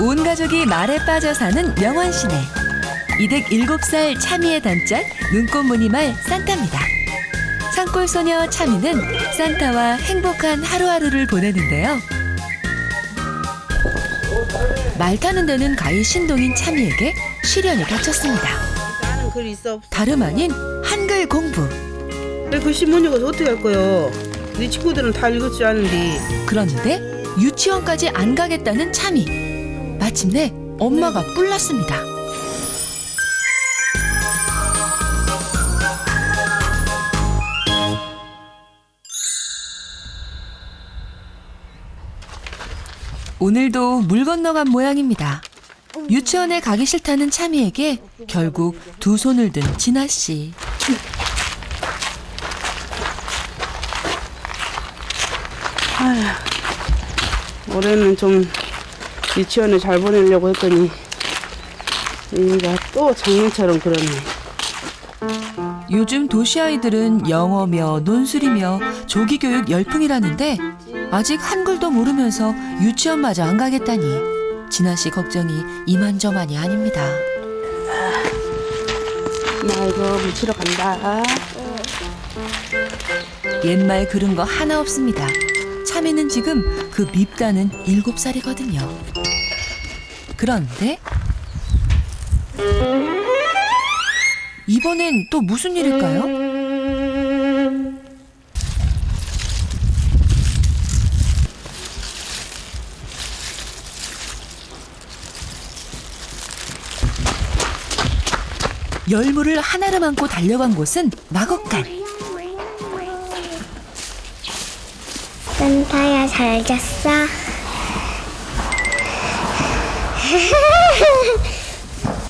온 가족이 말에 빠져 사는 명원 시내. 이댁 7살 차미의 단짝 눈꽃 무늬말 산타입니다. 산골 소녀 차미는 산타와 행복한 하루하루를 보내는데요. 말 타는 데는 가히 신동인 차미에게 시련이 닥쳤습니다. 나는 글 있어 없어. 다름 아닌 한글 공부. 왜 글씨 못 읽어서 어떻게 할 거요? 네 친구들은 다 읽을 줄 아는데. 그런데 유치원까지 안 가겠다는 차미. 마침내 엄마가 뿔났습니다. 오늘도 물 건너간 모양입니다. 유치원에 가기 싫다는 차미에게 결국 두 손을 든 진아 씨. 올해는 좀 유치원을 잘 보내려고 했더니 얘가 또 작년처럼 그러네. 요즘 도시 아이들은 영어며 논술이며 조기 교육 열풍이라는데 아직 한글도 모르면서 유치원마저 안 가겠다니 진아 씨 걱정이 이만저만이 아닙니다. 나 이거 묻히러 간다. 옛말 그런 거 하나 없습니다. 참이는 지금 그 밉다는 일곱 살이거든요. 그런데 이번엔 또 무슨 일일까요? 열무를 하나를 안고 달려간 곳은 마곡간. 산타야 잘 잤어?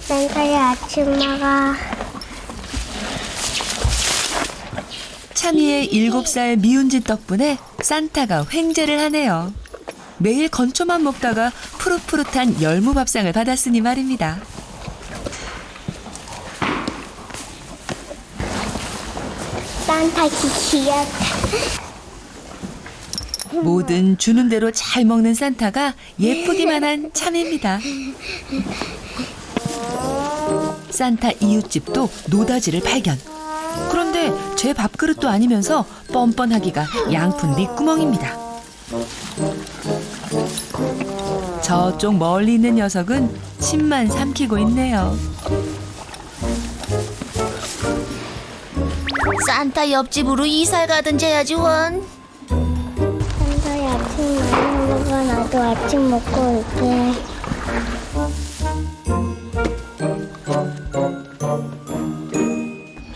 산타야 아침 먹어. 차미의 일곱 살 미운 짓 덕분에 산타가 횡재를 하네요. 매일 건초만 먹다가 푸릇푸릇한 열무 밥상을 받았으니 말입니다. 산타 귀엽다. 뭐든 주는 대로 잘 먹는 산타가 예쁘기만 한 참입니다. 산타 이웃집도 노다지를 발견. 그런데 제 밥그릇도 아니면서 뻔뻔하기가 양푼 밑구멍입니다. 저쪽 멀리 있는 녀석은 침만 삼키고 있네요. 산타 옆집으로 이사 가든지 해야지 원. 나도 아침 먹고 올게.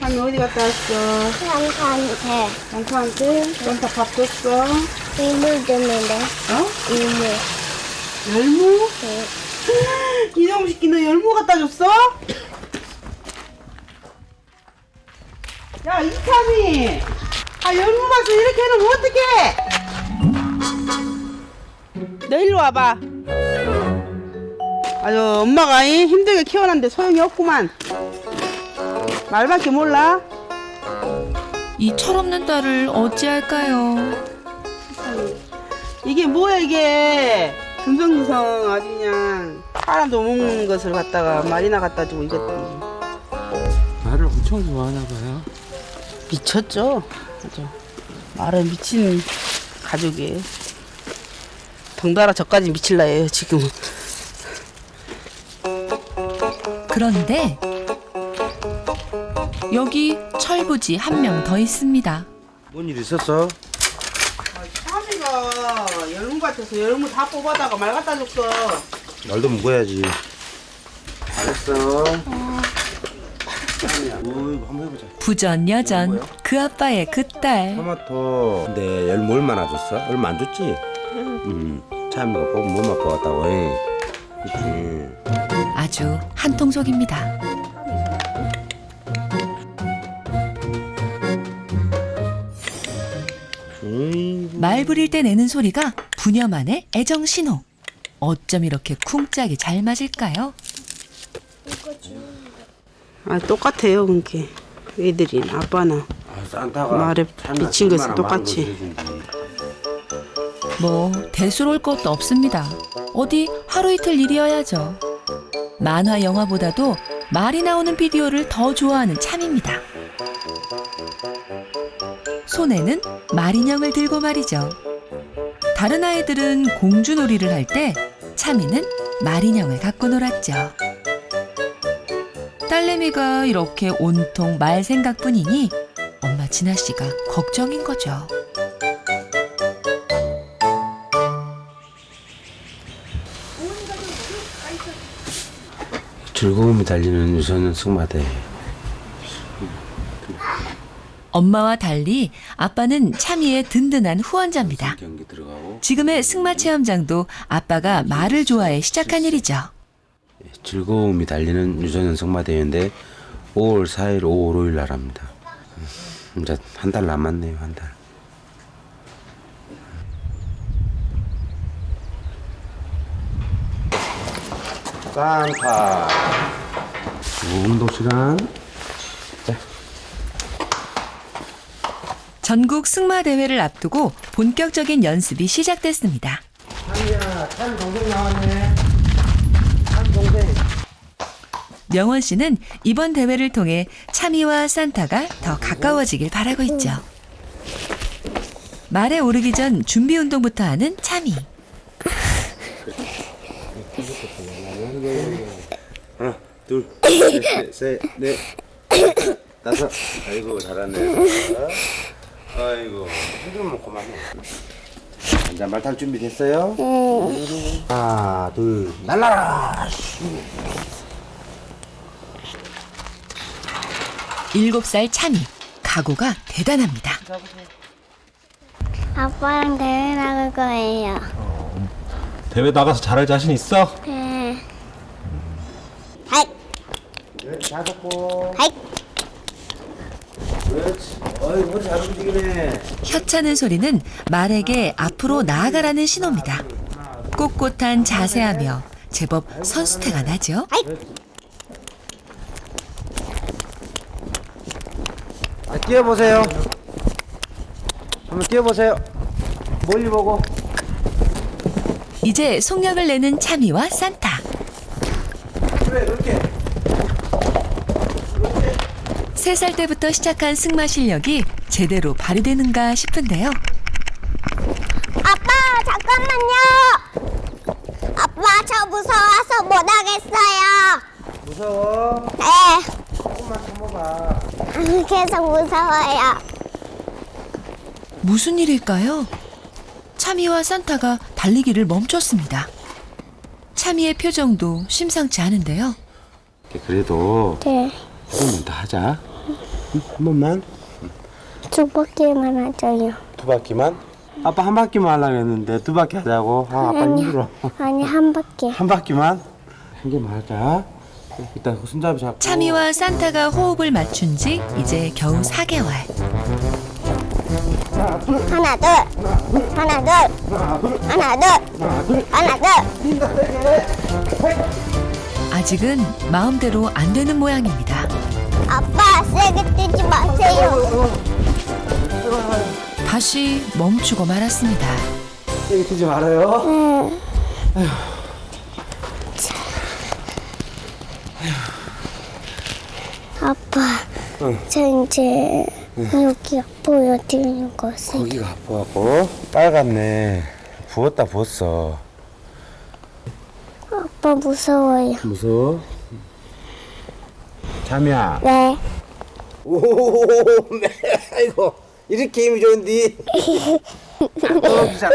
아니 어디 갔다 왔어? 산타한테 산타한테? 산타 밥 줬어? 이물 줬는데. 어? 이물. 열무? 이놈 새끼 너 열무 갖다 줬어? 야 이참이 아 열무 맛을 이렇게 해놓으면 어떡해 너 일로 와봐. 아주 엄마가 이 힘들게 키워놨는데 소용이 없구만. 말밖에 몰라? 이 철없는 딸을 어찌할까요? 이게 뭐야 이게? 듬성듬성 아주 그냥 사람도 못 먹는 것을 갖다가 말이나 갖다 주고 이것들이 말을 엄청 좋아하나 봐요. 미쳤죠? 아주 말에 미친 가족이에요 덩달아 저까지 미칠라 해요 지금은 그런데 여기 철부지 한 명 더 있습니다. 뭔 일 있었어? 사미가 열무 밭에서 열무 다 뽑아다가 말 갖다 줬어 날도 먹어야지. 어이, 한번 해보자. 부전 여전 그 아빠의 그 딸. 토마토. 근데 열무 얼마나 줬어? 얼마 안 줬지? 응. 참이가 뽑으면 못 먹고 왔다고 해. 그치. 아주 한통속입니다. 말 부릴 때 내는 소리가 부녀만의 애정 신호. 어쩜 이렇게 쿵짝이 잘 맞을까요? 아 똑같아요 그러니까 애들이 아빠나 아, 산타가 말에 미친 것은 똑같이. 뭐 대수로울 것도 없습니다. 어디 하루 이틀 일이어야죠. 만화 영화보다도 말이 나오는 비디오를 더 좋아하는 참입니다. 손에는 말 인형을 들고 말이죠. 다른 아이들은 공주놀이를 할 때 참이는 말 인형을 갖고 놀았죠. 딸내미가 이렇게 온통 말 생각뿐이니 엄마 진아 씨가 걱정인 거죠. 즐거움이 달리는 유소년 승마대. 엄마와 달리 아빠는 참이의 든든한 후원자입니다. 경기 들어가고 지금의 승마 체험장도 아빠가 말을 좋아해 시작한 일이죠. 즐거움이 달리는 유소년 승마대회인데 5월 4일, 5월 5일 날 합니다. 음, 이제 한 달 남았네요, 한 달. 산타 운동 시간 전국 승마 대회를 앞두고 본격적인 연습이 시작됐습니다. 찬이야, 찬 동생 나왔네. 찬 동생. 명원 씨는 이번 대회를 통해 참이와 산타가 더 가까워지길 바라고 있죠. 말에 오르기 전 준비 운동부터 하는 참이. 하나, 둘, 셋, 셋, 넷, 다섯. 아이고 잘하네. 아이고 힘들면 그만해. 이제 말탈 준비 됐어요? 하나, 둘, 날라라. 일곱 살 참이. 각오가 대단합니다. 아빠랑 대회 나갈 거예요. 대회 나가서 잘할 자신 있어? 네. 하이, 다섯 고. 하이. 그렇지. 어이 머리 잘 움직이네. 혀차는 소리는 말에게 앞으로 나아가라는 신호입니다. 꼿꼿한 자세하며 제법 선수태가 나죠. 아, 뛰어보세요. 한번 뛰어보세요. 멀리 보고. 이제 속력을 내는 참이와 산타. 그래 그렇게. 세 살 때부터 시작한 승마 실력이 제대로 발휘되는가 싶은데요. 아빠, 잠깐만요. 아빠, 저 무서워서 못 하겠어요. 무서워. 네. 조금만 참아봐. 계속 무서워요. 무슨 일일까요? 참이와 산타가 달리기를 멈췄습니다. 참이의 표정도 심상치 않은데요. 그래도 네. 한 번만 더 하자. 응? 한 번만. 두 바퀴만 하죠요. 두 바퀴만? 아빠 한 바퀴만 하려고 했는데 두 바퀴 하자고. 아, 아빠 힘들어. 아니, 한 바퀴. 한 바퀴만? 한 개만 하자. 일단 손잡이 잡고. 참이와 산타가 호흡을 맞춘 지 이제 겨우 4개월. 하나, 둘. 하나, 둘. 하나, 둘. 하나, 둘. 아직은 마음대로 안 되는 모양입니다. 세게 뛰지 마세요. 다시 멈추고 말았습니다. 세게 뛰지 말아요. 아빠, 저 이제 여기 보여드리는 것을. 거기가 아파갖고. 빨갛네. 부었다, 부었어. 아빠 무서워요. 무서워? 참이야. 네. 오, 네. 아이고, 이렇게 힘이 좋은디. 떨어지잖아.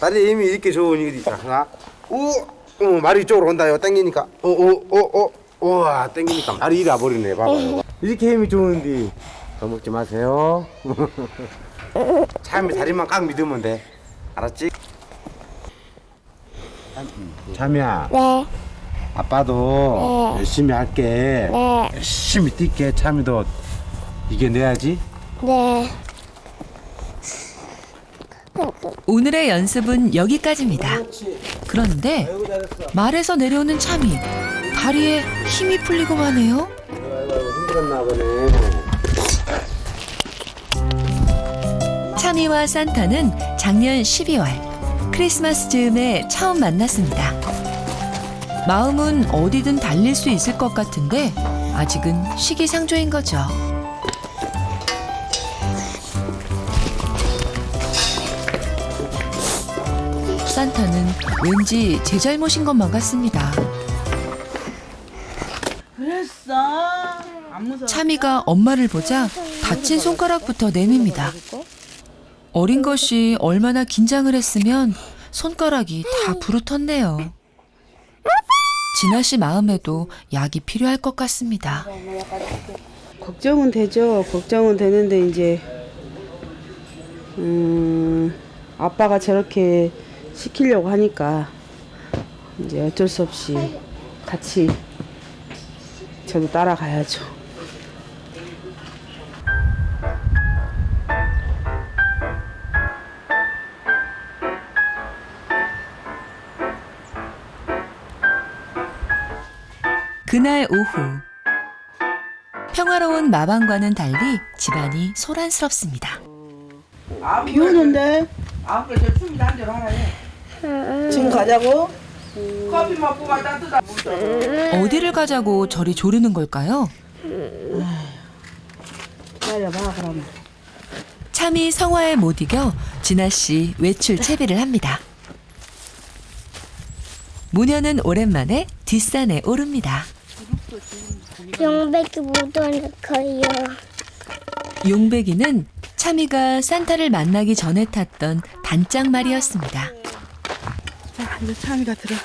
다리 힘이 이렇게 좋은 일이잖아. 오, 어, 말이 이쪽으로 온다요. 당기니까. 오, 오, 오, 오. 우와, 당기니까 말이 이리 와버리네. 봐봐요. 이렇게 힘이 좋은디. 더 먹지 마세요. 참이 다리만 꽉 믿으면 돼. 알았지? 참이야. 네. 아빠도 열심히 할게. 네. 열심히 뛸게. 참이도 이겨내야지. 네. 오늘의 연습은 여기까지입니다. 그런데 말에서 내려오는 참이 다리에 힘이 풀리고 마네요. 힘들었나 보네. 참이와 산타는 작년 12월 크리스마스 즈음에 처음 만났습니다. 마음은 어디든 달릴 수 있을 것 같은데 아직은 시기상조인 거죠. 산타는 왠지 제 잘못인 것만 같습니다. 그랬어. 안 무서워. 참이가 엄마를 보자 다친 손가락부터 내밉니다. 어린 것이 얼마나 긴장을 했으면 손가락이 다 부르텄네요. 진아 씨 마음에도 약이 필요할 것 같습니다. 걱정은 되죠. 걱정은 되는데 이제 음, 아빠가 저렇게 시키려고 하니까 이제 어쩔 수 없이 같이 저도 따라가야죠. 그날 오후 평화로운 마방과는 달리 집안이 소란스럽습니다. 비 오는데 아까 저 춤이 한 대로 하나 해. 지금 가자고? 커피 먹고 가 따뜻한 물 어디를 가자고 저리 조르는 걸까요? 기다려봐 그러면. 참이 성화에 못 이겨 진아 씨 외출 채비를 합니다. 모녀는 오랜만에 뒷산에 오릅니다. 용백이 묻어낼 거예요. 용배기는 참이가 산타를 만나기 전에 탔던 단짝 말이었습니다. 자 이제 참이가 들어.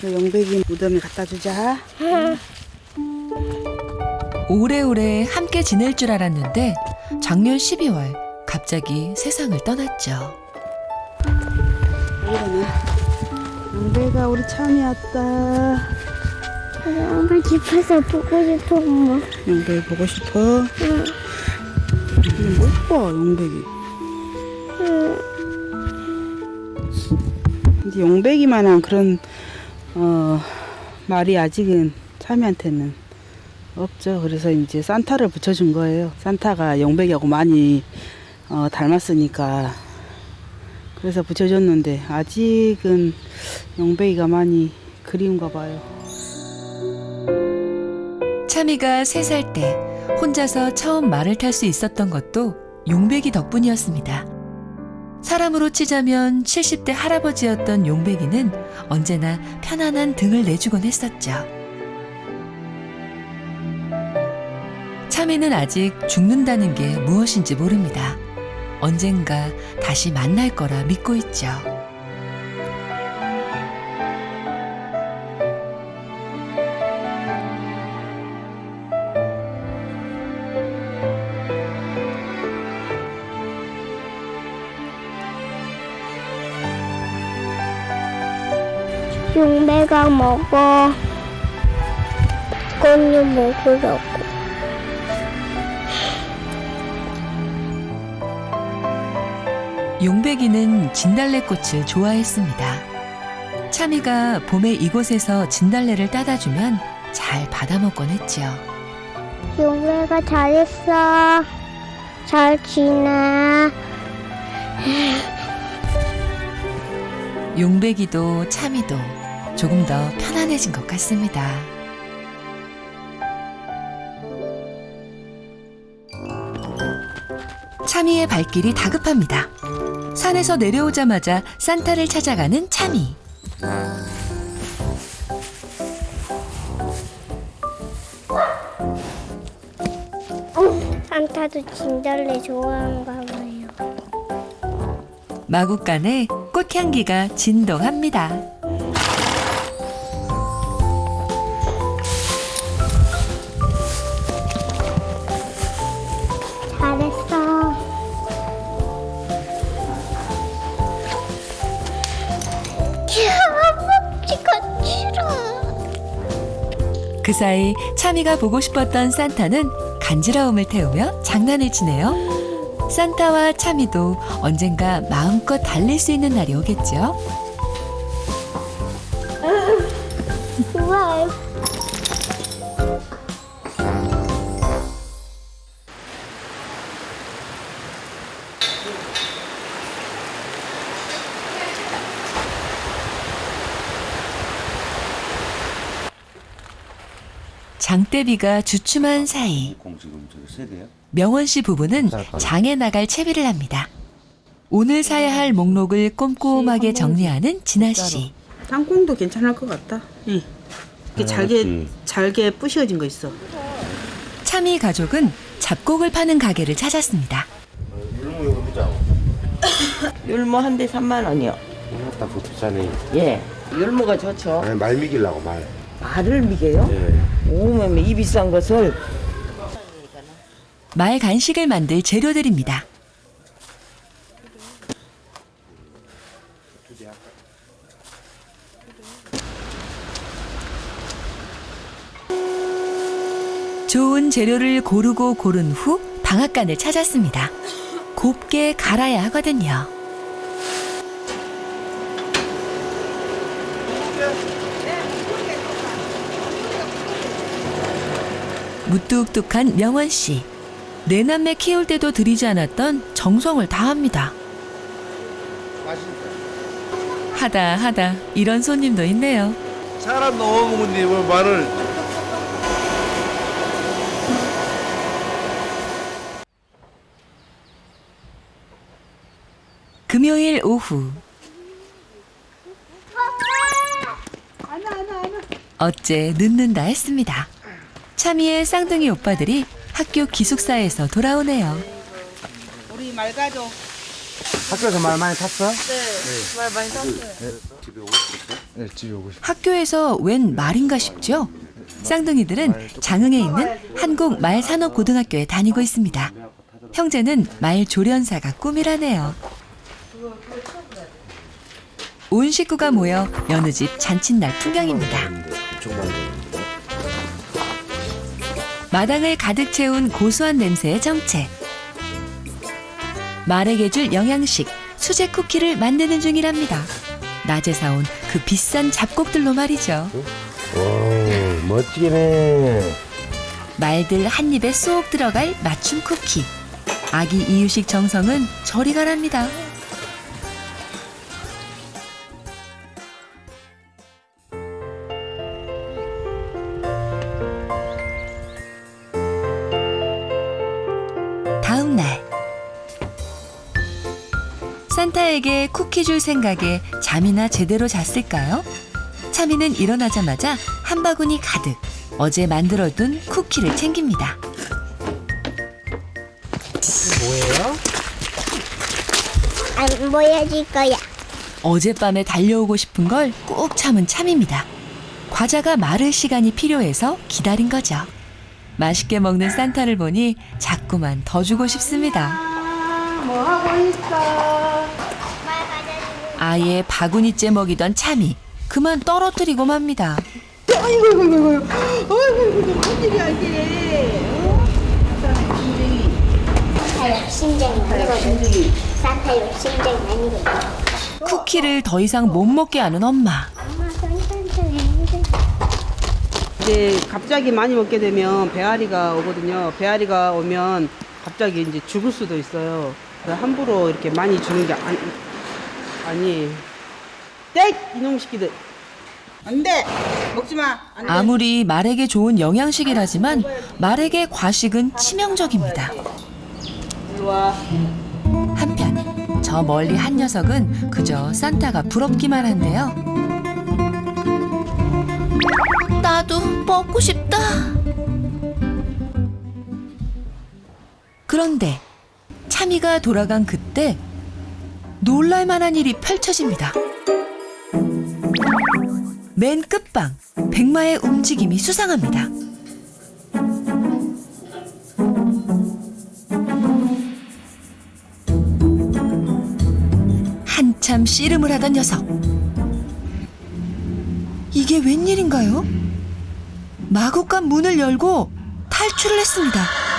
그 영백이 무덤에 갖다 주자. 오래오래 함께 지낼 줄 알았는데 작년 12월 갑자기 세상을 떠났죠. 이거는 영백아 우리 참이 왔다. 엄마 집에서 보고 싶어 엄마. 영백이 보고 싶어? 응. 못 봐, 영백이. 이제 영백이만한 그런, 어, 말이 아직은 참이한테는 없죠. 그래서 이제 산타를 붙여준 거예요. 산타가 영백이하고 많이, 어, 닮았으니까. 그래서 붙여줬는데, 아직은 영백이가 많이 그리운가 봐요. 참이가 세 살 때 혼자서 처음 말을 탈 수 있었던 것도 용배기 덕분이었습니다. 사람으로 치자면 70대 할아버지였던 용배기는 언제나 편안한 등을 내주곤 했었죠. 참이는 아직 죽는다는 게 무엇인지 모릅니다. 언젠가 다시 만날 거라 믿고 있죠. 먹어. 꽃류 먹으라고. 용배기는 진달래꽃을 좋아했습니다. 참이가 봄에 이곳에서 진달래를 따다 주면 잘 받아먹곤 했죠. 용배가 잘했어. 잘 지내. 용배기도 참이도 조금 더 편안해진 것 같습니다. 참이의 발길이 다급합니다. 산에서 내려오자마자 산타를 찾아가는 참이. 산타도 진달래 좋아하는가 봐요. 마구간에 꽃향기가 진동합니다. 그 사이 참이가 보고 싶었던 산타는 간지러움을 태우며 장난을 치네요. 산타와 참이도 언젠가 마음껏 달릴 수 있는 날이 오겠죠. 우와. 장대비가 주춤한 사이 명원 씨 부부는 장에 나갈 채비를 합니다. 오늘 사야 할 목록을 꼼꼼하게 정리하는 진아 씨. 땅콩도 괜찮을 것 같다. 응. 이렇게 잘게 그렇지. 잘게 부셔진 거 있어. 참이 가족은 잡곡을 파는 가게를 찾았습니다. 율무 한대 3만 원이요. 딱그 비싸네. 예. 율무가 좋죠. 아니, 말 미길라고 말. 말을 미게요? 예. 오면 이 비싼 것을 말 간식을 만들 재료들입니다. 좋은 재료를 고르고 고른 후 방앗간을 찾았습니다. 곱게 갈아야 하거든요. 무뚝뚝한 명원 씨. 내 남매 키울 때도 들이지 않았던 정성을 다합니다. 하다 하다 이런 손님도 있네요. 사람 너무 먹은데 뭐 말을 금요일 오후 어째 늦는다 했습니다. 참이의 쌍둥이 오빠들이 학교 기숙사에서 돌아오네요. 우리 말가족 학교에서 말 많이 탔어? 학교에서 웬 말인가 싶죠? 쌍둥이들은 장흥에 있는 한국 말산업고등학교에 다니고 있습니다. 형제는 말 조련사가 꿈이라네요. 온 식구가 모여 여느 집 잔칫날 풍경입니다. 마당을 가득 채운 고소한 냄새의 정체. 말에게 줄 영양식 수제 쿠키를 만드는 중이랍니다. 낮에 사온 그 비싼 잡곡들로 말이죠. 오, 멋지네. 말들 한 입에 쏙 들어갈 맞춤 쿠키. 아기 이유식 정성은 저리 가랍니다. 산타에게 쿠키 줄 생각에 잠이나 제대로 잤을까요? 차미는 일어나자마자 한 바구니 가득 어제 만들어둔 쿠키를 챙깁니다. 안 보여줄 거야. 어젯밤에 달려오고 싶은 걸 꾹 참은 참입니다. 과자가 마를 시간이 필요해서 기다린 거죠. 맛있게 먹는 산타를 보니 자꾸만 더 주고 싶습니다. 뭐 하고 있어? 아예 바구니째 먹이던 참이 그만 떨어뜨리고 맙니다. 아이고 아이고 아이고 아이고 아이고 이게 무슨 일이야 이게? 어? 굉장히 산타 욕심쟁이 아니거든. 산타 욕심쟁이 아니거든. 쿠키를 더 이상 못 먹게 하는 엄마. 엄마 산타 아니거든. 이제 갑자기 많이 먹게 되면 배앓이가 오거든요. 배앓이가 오면 갑자기 이제 죽을 수도 있어요. 그래서 함부로 이렇게 많이 주는 게 아니, 아니에요. 땡! 이놈 새끼들. 안 돼! 먹지 마! 안 돼! 아무리 말에게 좋은 영양식이라지만 말에게 과식은 치명적입니다. 일로 와. 한편 저 멀리 한 녀석은 그저 산타가 부럽기만 한데요. 나도 먹고 싶다. 그런데 참이가 돌아간 그때 놀랄 만한 일이 펼쳐집니다. 맨 끝방 백마의 움직임이 수상합니다. 한참 씨름을 하던 녀석. 이게 웬일인가요? 마구간 문을 열고 탈출을 했습니다.